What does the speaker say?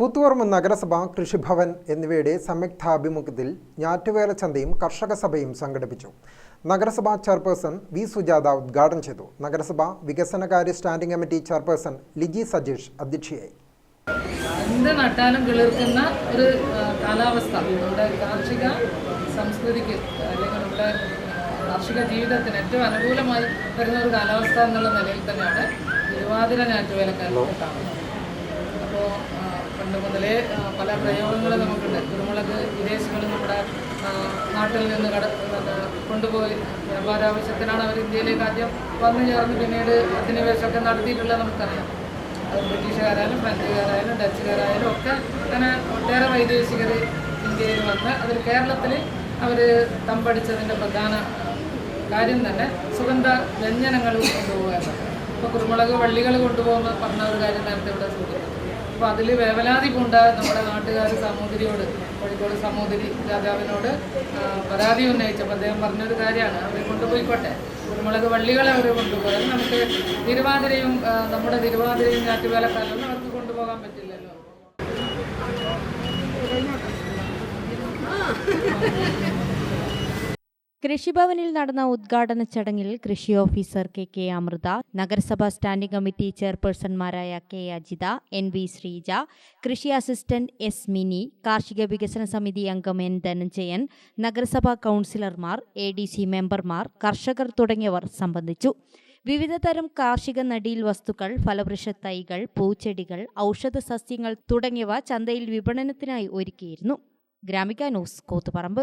കൂത്തുപറമ്പ് നഗരസഭ കൃഷിഭവൻ എന്നിവയുടെ സംയുക്താഭിമുഖ്യത്തിൽ ഞാറ്റുവേല ചന്തയും കർഷക സഭയും സംഘടിപ്പിച്ചു. നഗരസഭാ ചെയർപേഴ്സൺ വി. സുജാത ഉദ്ഘാടനം ചെയ്തു. നഗരസഭ വികസനകാര്യ standing committee chairperson Liji Sajeesh അധ്യക്ഷയായി. എന്ത് നട്ടാലും കിളിർക്കുന്ന ഒരു കാലാവസ്ഥ. നമ്മുടെ കാർഷിക സംസ്കൃതിക്ക് അല്ലെങ്കിൽ നമ്മുടെ കാർഷിക ജീവിതത്തിന് ഏറ്റവും അനുകൂലമായി വരുന്ന ഒരു കാലാവസ്ഥ എന്നുള്ള നിലയിൽ തന്നെയാണ് തിരുവാതിര ഞാറ്റുവേലക്കാരൊക്കെ കാണുന്നത് പണ്ട് മുതലേ പല പ്രയോഗങ്ങളും നമുക്കുണ്ട്. കുരുമുളക് വിദേശികൾ നമ്മുടെ നാട്ടിൽ നിന്ന് കട കൊണ്ടുപോയി വ്യാപാര ആവശ്യത്തിനാണ് അവർ ഇന്ത്യയിലേക്ക് ആദ്യം വന്നു ചേർന്ന് പിന്നീട് അധിനിവേശമൊക്കെ നടത്തിയിട്ടുള്ളത് നമുക്കറിയാം. അത് ബ്രിട്ടീഷുകാരായാലും ഫ്രഞ്ചുകാരായാലും ഡച്ചുകാരായാലും ഒക്കെ അങ്ങനെ ഒട്ടേറെ വൈദേശികർ ഇന്ത്യയിൽ വന്ന് അതിൽ കേരളത്തിൽ അവർ തമ്പടിച്ചതിന്റെ പ്രധാന കാര്യം തന്നെ സുഗന്ധ വ്യഞ്ജനങ്ങൾ കൊണ്ടുപോകാറുണ്ട് ഇപ്പോൾ കുരുമുളക് വള്ളികൾ കൊണ്ടുപോകുന്ന പറഞ്ഞ ഒരു കാര്യം നേരത്തെ ഇവിടെ സൂചിപ്പിച്ചു. അപ്പോൾ അതിൽ വേവലാതി പൂണ്ട നമ്മുടെ നാട്ടുകാർ സമൂതിരിയോട് കോഴിക്കോട് സമൂതിരി രാജാവിനോട് പരാതി ഉന്നയിച്ചപ്പോൾ അദ്ദേഹം പറഞ്ഞൊരു കാര്യമാണ്. അവർ കൊണ്ടുപോയിക്കോട്ടെ. കുരുമുളക് വള്ളികളെ അവർ കൊണ്ടുപോകാൻ നമുക്ക് തിരുവാതിരയും നമ്മുടെ തിരുവാതിരയും ഞാറ്റുവേലക്കാരൊന്നും അവർക്ക് കൊണ്ടുപോകാൻ പറ്റില്ലല്ലോ. കൃഷിഭവനിൽ നടന്ന ഉദ്ഘാടന ചടങ്ങിൽ കൃഷി ഓഫീസർ കെ കെ അമൃത നഗരസഭാ standing committee ചെയർപേഴ്സൺമാരായ K Ajitha N V Sreeja കൃഷി അസിസ്റ്റന്റ് എസ് മിനി കാർഷിക വികസന സമിതി അംഗം എൻ ധനഞ്ജയൻ നഗരസഭാ കൗൺസിലർമാർ എ ഡി സി മെമ്പർമാർ കർഷകർ തുടങ്ങിയവർ സംബന്ധിച്ചു. വിവിധ തരം കാർഷിക നടീൽ വസ്തുക്കൾ ഫലവൃക്ഷ തൈകൾ പൂച്ചെടികൾ ഔഷധ സസ്യങ്ങൾ തുടങ്ങിയവ ചന്തയിൽ വിപണനത്തിനായി ഒരുക്കിയിരുന്നു. Gramika news Koothuparamba.